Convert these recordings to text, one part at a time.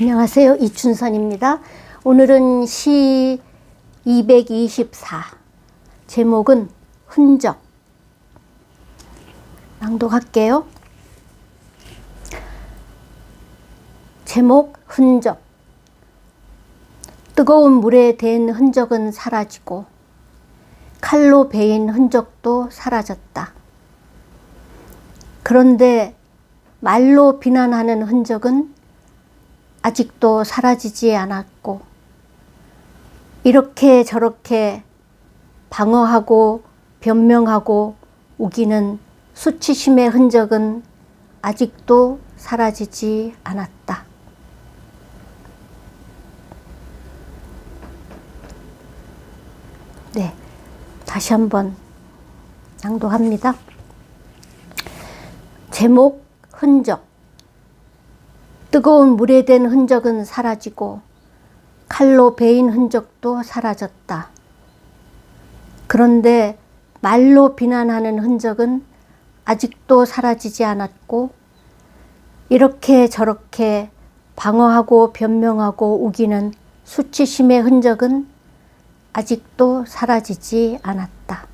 안녕하세요. 이춘선입니다. 오늘은 시 224. 제목은 흔적. 낭독할게요. 제목 흔적. 뜨거운 물에 댄 흔적은 사라지고 칼로 베인 흔적도 사라졌다. 그런데 말로 비난하는 흔적은 아직도 사라지지 않았고, 이렇게 저렇게 방어하고 변명하고 우기는 수치심의 흔적은 아직도 사라지지 않았다. 네, 다시 한번 낭독합니다. 제목 흔적 뜨거운 물에 댄 흔적은 사라지고 칼로 베인 흔적도 사라졌다. 그런데 말로 비난하는 흔적은 아직도 사라지지 않았고 이렇게 저렇게 방어하고 변명하고 우기는 수치심의 흔적은 아직도 사라지지 않았다.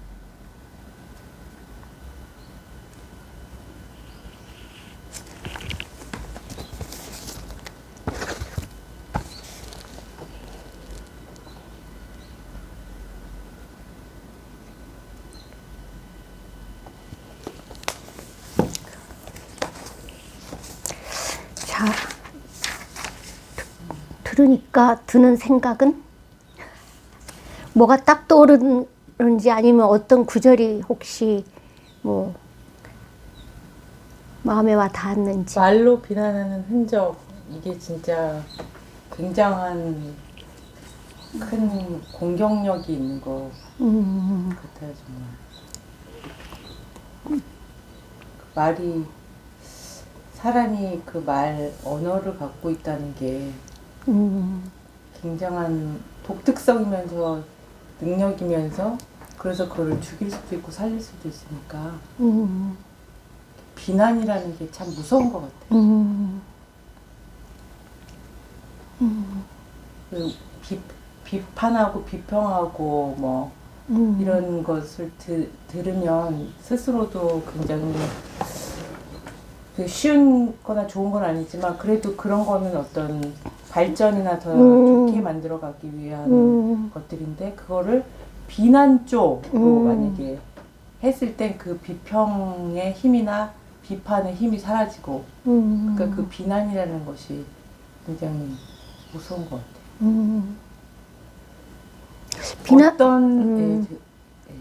자, 드- 들으니까 드는 생각은? 뭐가 딱 떠오르는지 아니면 어떤 구절이 혹시 뭐 마음에 와 닿았는지. 말로 비난하는 흔적 이게 진짜 굉장한 큰 공격력이 있는 것 음, 같아요 정말. 그 말이 사람이 그 말 언어를 갖고 있다는 게 음, 굉장한 독특성이면서 능력이면서 그래서 그거를 죽일 수도 있고 살릴 수도 있으니까 음, 비난이라는 게 참 무서운 것 같아요. 음, 그 비, 비판하고 비평하고 뭐 음, 이런 것을 드, 들으면 스스로도 굉장히 그 쉬운 거나 좋은 건 아니지만 그래도 그런 거는 어떤 발전이나 더 음. 좋게 만들어 가기 위한 음, 것들인데 그거를 비난 쪽으로 음. 만약에 했을 땐 그 비평의 힘이나 비판의 힘이 사라지고 음, 그러니까 그 비난이라는 것이 굉장히 무서운 것 같아요. 음. 비난, 어떤 음. 예, 저-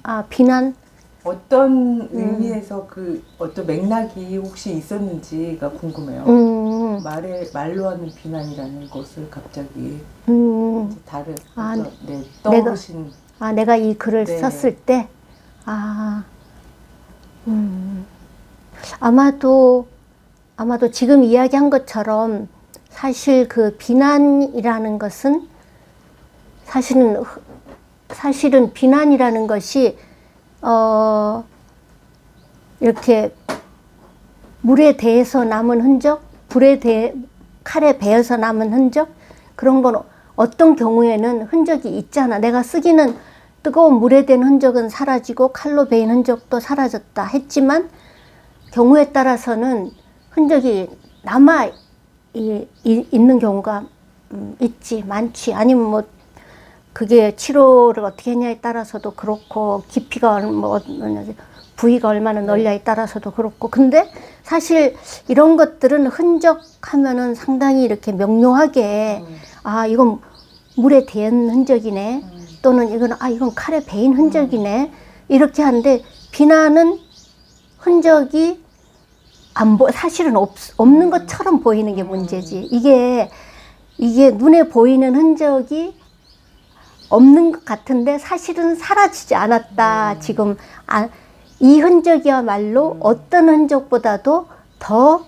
아, 비난, 어떤 의미에서 그 어떤 맥락이 혹시 있었는지가 궁금해요. 음, 말에 말로 하는 비난이라는 것을 갑자기 음, 다른 아, 어떤, 네, 떠오르신 아, 내가 이 글을 네. 썼을 때, 아, 음, 아마도, 아마도 지금 이야기한 것처럼 사실 그 비난이라는 것은 사실은, 흐- 사실은 비난이라는 것이, 어, 이렇게 물에 대해서 남은 흔적, 불에 대해, 칼에 베어서 남은 흔적, 그런 건 어떤 경우에는 흔적이 있잖아. 내가 쓰기는 뜨거운 물에 댄 흔적은 사라지고 칼로 베인 흔적도 사라졌다 했지만 경우에 따라서는 흔적이 남아 있는 경우가 음, 있지 많지 아니면 뭐 그게 치료를 어떻게 했냐에 따라서도 그렇고 깊이가 얼- 뭐 어느 부위가 얼마나 넓냐에 따라서도 그렇고. 근데 사실 이런 것들은 흔적하면은 상당히 이렇게 명료하게 음, 아 이건 물에 댄 흔적이네. 음, 또는 이건 아 이건 칼에 베인 흔적이네. 이렇게 하는데 비난은 흔적이 안 보, 사실은 없, 없는 것처럼 보이는 게 문제지. 이게, 이게 눈에 보이는 흔적이 없는 것 같은데 사실은 사라지지 않았다. 지금, 아, 이 흔적이야말로 어떤 흔적보다도 더,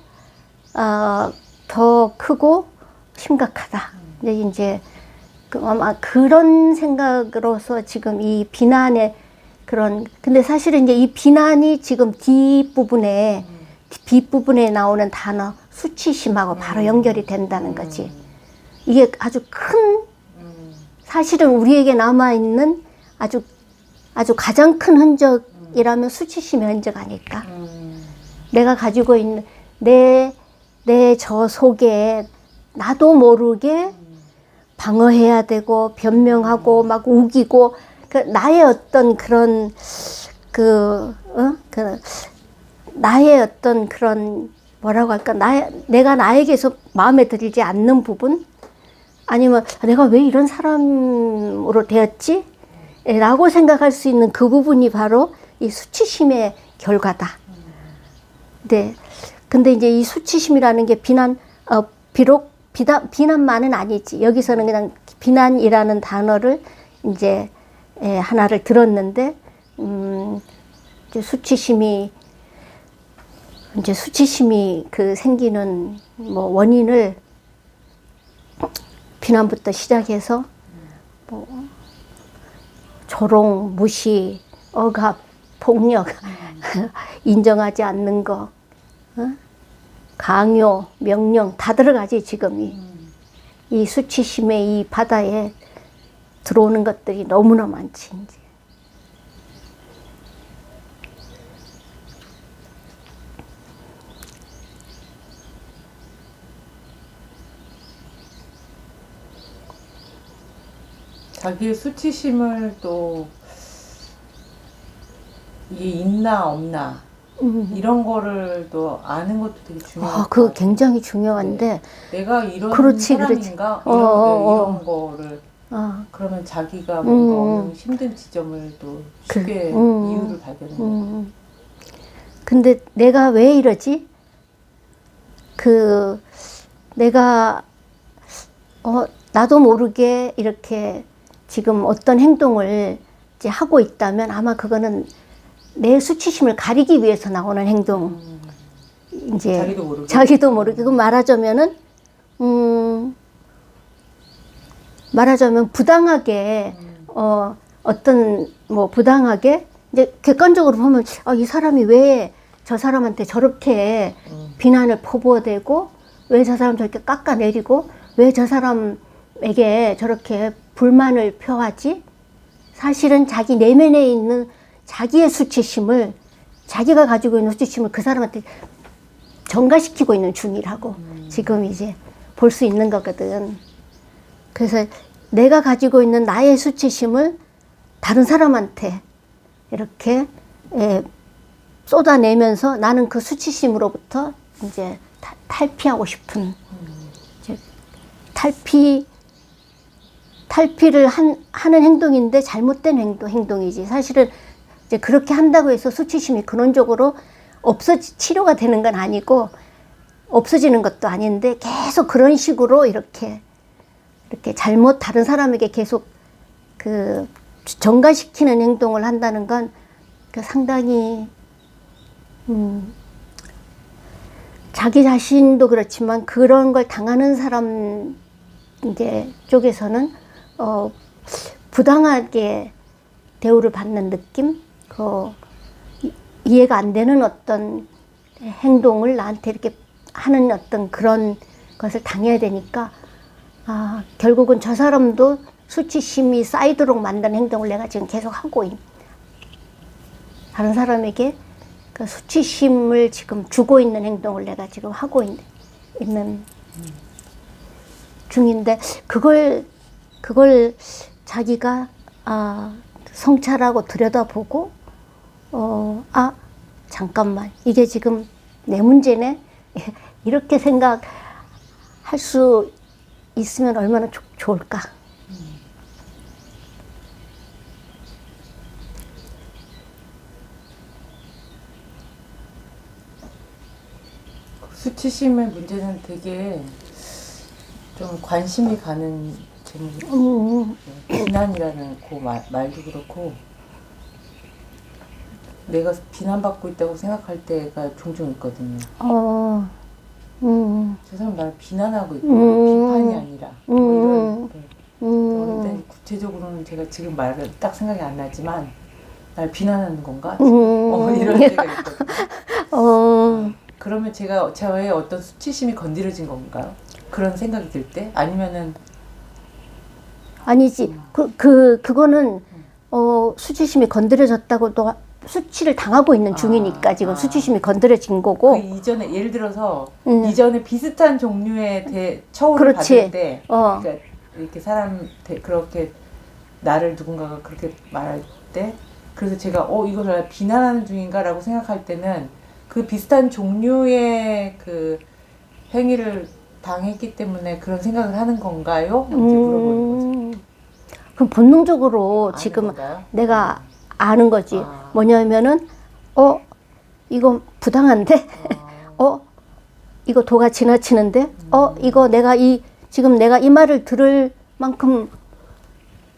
어, 더 크고 심각하다. 이제, 이제, 그 아마 그런 생각으로서 지금 이 비난의 그런, 근데 사실은 이제 이 비난이 지금 뒷부분에 뒷부분에 나오는 단어 수치심하고 바로 연결이 된다는 거지. 이게 아주 큰 음, 사실은 우리에게 남아 있는 아주 아주 가장 큰 흔적이라면 수치심의 흔적 아닐까? 음, 내가 가지고 있는 내 내 저 속에 나도 모르게 방어해야 되고 변명하고 막 우기고 그 나의 어떤 그런 그, 어? 그 나의 어떤 그런 뭐라고 할까 나 내가 나에게서 마음에 들지 않는 부분 아니면 내가 왜 이런 사람으로 되었지? 예, 라고 생각할 수 있는 그 부분이 바로 이 수치심의 결과다. 네. 근데 이제 이 수치심이라는 게 비난, 어, 비록 비단, 비난만은 아니지. 여기서는 그냥 비난이라는 단어를 이제 예, 하나를 들었는데, 음, 이제 수치심이, 이제 수치심이 그 생기는 뭐 원인을 비난부터 시작해서 뭐 조롱, 무시, 억압, 폭력, 인정하지 않는 거, 어? 강요, 명령 다 들어가지 지금이 이 수치심의 이 바다에 들어오는 것들이 너무나 많지 이제. 자기의 수치심을 또 이게 있나 없나 음. 이런 거를 또 아는 것도 되게 중요한 아, 그거 같아요. 굉장히 중요한데, 내가 이런 그렇지, 그렇지. 사람인가 어, 이런, 어, 이런 거를 아, 그러면 자기가 음, 뭔가 음. 힘든 지점을 또 그, 쉽게 음, 이유를 발견해. 음. 근데 내가 왜 이러지? 그, 내가, 어, 나도 모르게 이렇게 지금 어떤 행동을 이제 하고 있다면 아마 그거는 내 수치심을 가리기 위해서 나오는 행동. 이제 자기도 모르게. 자기도 모르게. 그 말하자면은, 음, 말하자면 부당하게, 어, 어떤, 뭐, 부당하게, 이제 객관적으로 보면, 아, 이 사람이 왜 저 사람한테 저렇게 음. 비난을 퍼부어대고, 왜 저 사람 저렇게 깎아내리고, 왜 저 사람에게 저렇게 불만을 표하지? 사실은 자기 내면에 있는 자기의 수치심을, 자기가 가지고 있는 수치심을 그 사람한테 전가시키고 있는 중이라고 지금 이제 볼 수 있는 거거든. 그래서 내가 가지고 있는 나의 수치심을 다른 사람한테 이렇게 예, 쏟아내면서 나는 그 수치심으로부터 이제 타- 탈피하고 싶은 이제 탈피 탈피를 한, 하는 행동인데 잘못된 행동, 행동이지. 사실은 이제 그렇게 한다고 해서 수치심이 근원적으로 없어 치료가 되는 건 아니고 없어지는 것도 아닌데 계속 그런 식으로 이렇게 이렇게 잘못 다른 사람에게 계속 그 전가시키는 행동을 한다는 건그 상당히 음 자기 자신도 그렇지만 그런 걸 당하는 사람 이제 쪽에서는 어 부당하게 대우를 받는 느낌, 그 이- 이해가 안 되는 어떤 행동을 나한테 이렇게 하는 어떤 그런 것을 당해야 되니까 아 결국은 저 사람도 수치심이 쌓이도록 만드는 행동을 내가 지금 계속 하고 있. 다른 사람에게 그 수치심을 지금 주고 있는 행동을 내가 지금 하고 있, 있는 중인데 그걸 그걸 자기가 아 성찰하고 들여다보고 어 아 잠깐만 이게 지금 내 문제네? 이렇게 생각할 수 있으면 얼마나 좋, 좋을까? 수치심의 문제는 되게 좀 관심이 가는 제목. 음, 비난이라는 그 말, 말도 그렇고 내가 비난받고 있다고 생각할 때가 종종 있거든요. 어, 음, 저 사람 나를 비난하고 있고 음. 비판이 아니라 뭐 음. 이런 음, 그런데 구체적으로는 제가 지금 말을 딱 생각이 안 나지만 날 비난하는 건가? 음. 어, 이런 때가 있거든요. 어, 그러면 제가 저의 어떤 수치심이 건드려진 건가요? 그런 생각이 들 때? 아니면은 아니지. 그, 그, 그거는, 어, 수치심이 건드려졌다고 또 수치를 당하고 있는 중이니까 아, 지금 아. 수치심이 건드려진 그 거고. 이전에 예를 들어서 음. 이전에 비슷한 종류의 대, 처우를 그렇지. 받을 때 어, 그러니까 이렇게 사람 대- 그렇게 나를 누군가가 그렇게 말할 때 그래서 제가 어 이걸 비난하는 중인가라고 생각할 때는 그 비슷한 종류의 그 행위를 당했기 때문에 그런 생각을 하는 건가요? 이제 물어보는 거죠. 음, 그럼 본능적으로 아는 지금 건가요? 내가 아는 거지. 아. 뭐냐면은, 어, 이거 부당한데? 아, 어, 이거 도가 지나치는데? 음. 어, 이거 내가 이, 지금 내가 이 말을 들을 만큼,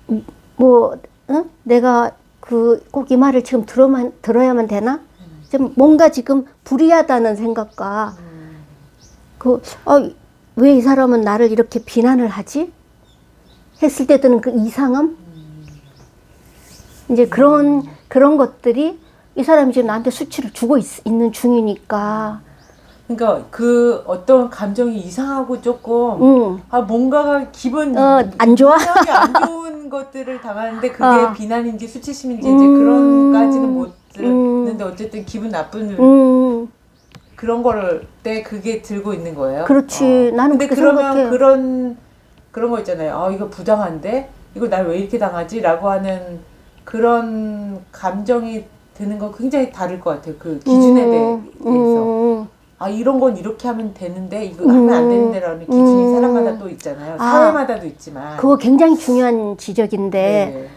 음, 뭐, 응? 내가 그, 꼭 이 말을 지금 들어만, 들어야만 되나? 지금 뭔가 지금 불이하다는 생각과, 음, 그, 어, 왜 이 사람은 나를 이렇게 비난을 하지? 했을 때 드는 그 이상함? 이제 그런, 그런 것들이 이 사람이 지금 나한테 수치를 주고 있, 있는 중이니까, 그러니까 그 어떤 감정이 이상하고 조금 응, 아 뭔가가 기분 어, 안 좋아? 안 좋은 것들을 당하는데 그게 어. 비난인지 수치심인지 이제 음. 그런까지는 못 듣는데 어쨌든 기분 나쁜 음, 그런 거를 때 그게 들고 있는 거예요. 그렇지. 나는 근데 그렇게 그러면 생각해. 그런 그런 거 있잖아요. 아 이거 부당한데 이거 날왜 이렇게 당하지?라고 하는 그런 감정이 드는 건 굉장히 다를 것 같아요. 그 기준에 음, 대해서. 음, 아 이런 건 이렇게 하면 되는데 이거 하면 안 되는데라는 기준이 음. 사람마다 또 있잖아요. 아. 사회마다도 있지만. 그거 굉장히 중요한 지적인데, 네.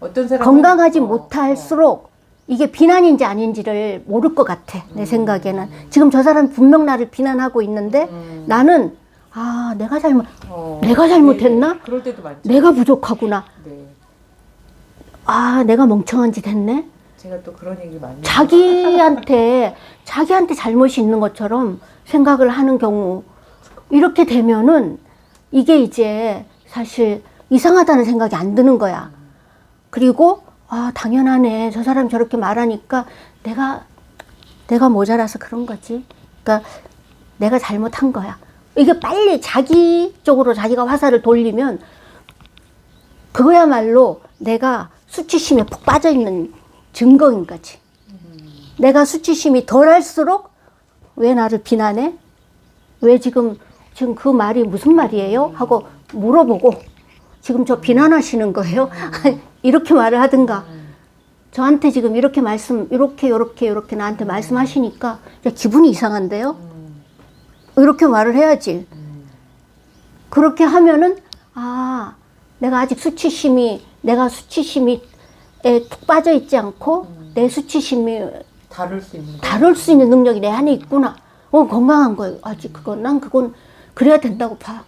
어떤 사람 건강하지 못할수록 이게 비난인지 아닌지를 모를 것 같아. 내 생각에는. 지금 저 사람 분명 나를 비난하고 있는데 음. 나는 아, 내가 잘못, 어. 내가 잘못했나? 네, 그럴 때도 많죠. 내가 부족하구나. 네. 아, 내가 멍청한 짓 했네. 제가 또 그런 얘기 많이. 자기한테, 자기한테 잘못이 있는 것처럼 생각을 하는 경우, 이렇게 되면은 이게 이제 사실 이상하다는 생각이 안 드는 거야. 그리고, 아, 당연하네. 저 사람 저렇게 말하니까 내가, 내가 모자라서 그런 거지. 그러니까 내가 잘못한 거야. 이게 빨리 자기 쪽으로 자기가 화살을 돌리면 그거야말로 내가 수치심에 푹 빠져 있는 증거인 거지. 내가 수치심이 덜할수록 왜 나를 비난해? 왜 지금 지금 그 말이 무슨 말이에요? 하고 물어보고 지금 저 비난하시는 거예요? 이렇게 말을 하든가 저한테 지금 이렇게 말씀 이렇게 이렇게 이렇게 나한테 말씀하시니까 야, 기분이 이상한데요? 이렇게 말을 해야지. 그렇게 하면은 아 내가 아직 수치심이 내가 수치심이 에툭 빠져 있지 않고 내 수치심이 다룰 수 있는. 거. 다룰 수 있는 능력이 내 안에 있구나. 어 건강한 거예요. 아직 그건 난 그건 그래야 된다고 봐.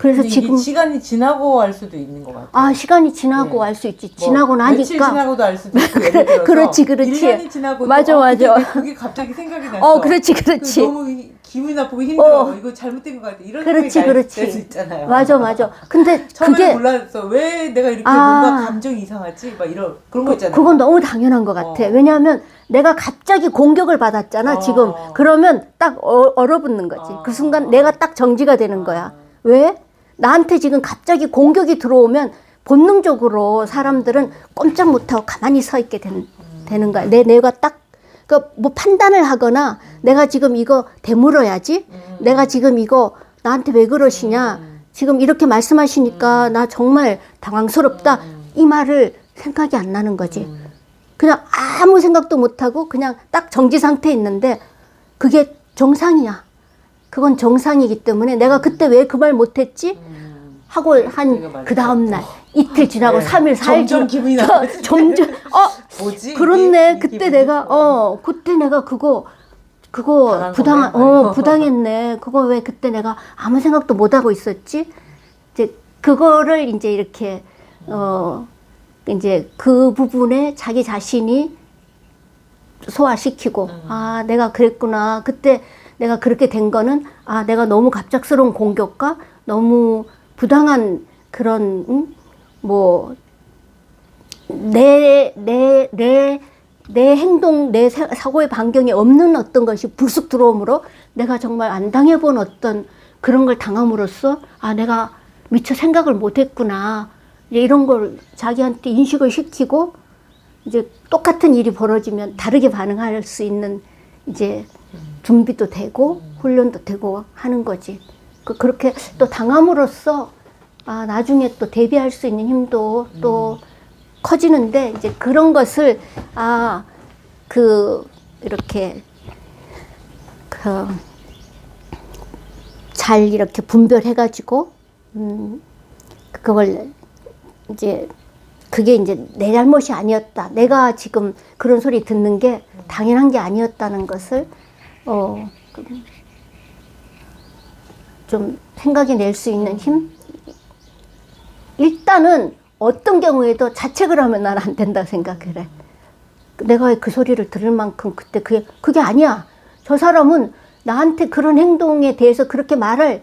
그래서 지금 시간이 지나고 알 수도 있는 것 같아요. 아 시간이 지나고 네. 알수 있지. 뭐 지나고 며칠 나니까 지나고도 알 수도 있고 들어서 그렇지, 그렇지. 1년이 지나고 맞아, 어, 맞아. 그때 그게 갑자기 생각이 났어. 어 그렇지 그렇지. 그 너무 이- 기분이 나쁘고 힘들어. 어. 이거 잘못된 것 같아. 이런 그렇지, 생각이 그렇지. 날수 있잖아요. 맞아 맞아. 근데 그게 몰랐어. 왜 내가 이렇게 아. 뭔가 감정이 이상하지? 막 이런 그런 거 있잖아요. 그건 너무 당연한 것 같아. 어. 왜냐하면 내가 갑자기 공격을 받았잖아, 어. 지금. 그러면 딱 어, 얼어붙는 거지. 어. 그 순간 내가 딱 정지가 되는 거야. 왜? 나한테 지금 갑자기 공격이 들어오면 본능적으로 사람들은 꼼짝 못하고 가만히 서 있게 된, 되는 거야. 내 뇌가 딱, 그, 뭐 판단을 하거나 내가 지금 이거 되물어야지. 내가 지금 이거 나한테 왜 그러시냐. 지금 이렇게 말씀하시니까 나 정말 당황스럽다. 이 말을 생각이 안 나는 거지. 그냥 아무 생각도 못하고 그냥 딱 정지 상태에 있는데 그게 정상이야. 그건 정상이기 때문에 내가 그때 왜 그 말 못했지? 하고 내가 한 맞아. 그 다음 날 이틀 지나고 네. 삼 3일, 4일 점점 기분이 나빠지네. 점점 어 뭐지? 그렇네 이게? 이 그때 기분이? 내가 어 그때 내가 그거 그거 부당? 어 부당했네 그거 왜 그때 내가 아무 생각도 못 하고 있었지 이제 그거를 이제 이렇게 어 이제 그 부분에 자기 자신이 소화시키고 음. 아 내가 그랬구나 그때 내가 그렇게 된 거는 아 내가 너무 갑작스러운 공격과 너무 부당한 그런 음? 뭐 내, 내, 내, 내 행동, 내 사- 사고의 반경이 없는 어떤 것이 불쑥 들어오므로 내가 정말 안 당해본 어떤 그런 걸 당함으로써 아 내가 미처 생각을 못했구나 이런 걸 자기한테 인식을 시키고 이제 똑같은 일이 벌어지면 다르게 반응할 수 있는 이제 준비도 되고 훈련도 되고 하는 거지. 그- 그렇게 또 당함으로써 아 나중에 또 대비할 수 있는 힘도 또 커지는데 이제 그런 것을 아 그 이렇게 그 잘 이렇게 분별해가지고 음 그걸 이제 그게 이제 내 잘못이 아니었다. 내가 지금 그런 소리 듣는 게 당연한 게 아니었다는 것을 어, 좀 생각해 낼수 있는 힘? 일단은 어떤 경우에도 자책을 하면 난 안 된다 생각을 해. 내가 왜 그 소리를 들을 만큼 그때 그게, 그게 아니야. 저 사람은 나한테 그런 행동에 대해서 그렇게 말할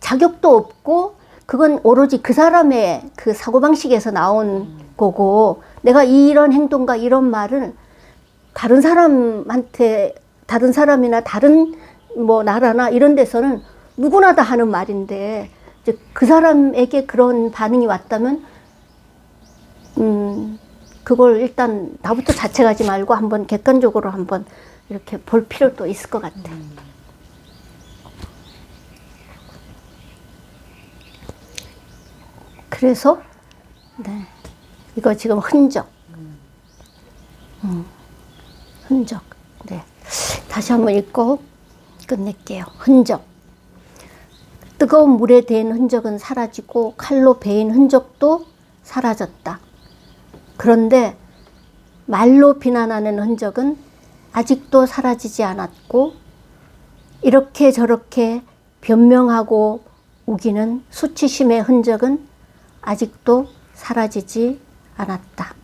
자격도 없고 그건 오로지 그 사람의 그 사고방식에서 나온 거고 내가 이런 행동과 이런 말은 다른 사람한테 다른 사람이나 다른 뭐 나라나 이런 데서는 누구나 다 하는 말인데 이제 그 사람에게 그런 반응이 왔다면 음 그걸 일단 나부터 자책하지 말고 한번 객관적으로 한번 이렇게 볼 필요도 있을 것 같아. 그래서 네. 이거 지금 흔적. 음, 흔적. 네 다시 한번 읽고 끝낼게요. 흔적. 뜨거운 물에 댄 흔적은 사라지고 칼로 베인 흔적도 사라졌다. 그런데 말로 비난하는 흔적은 아직도 사라지지 않았고 이렇게 저렇게 변명하고 우기는 수치심의 흔적은 아직도 사라지지 않았다.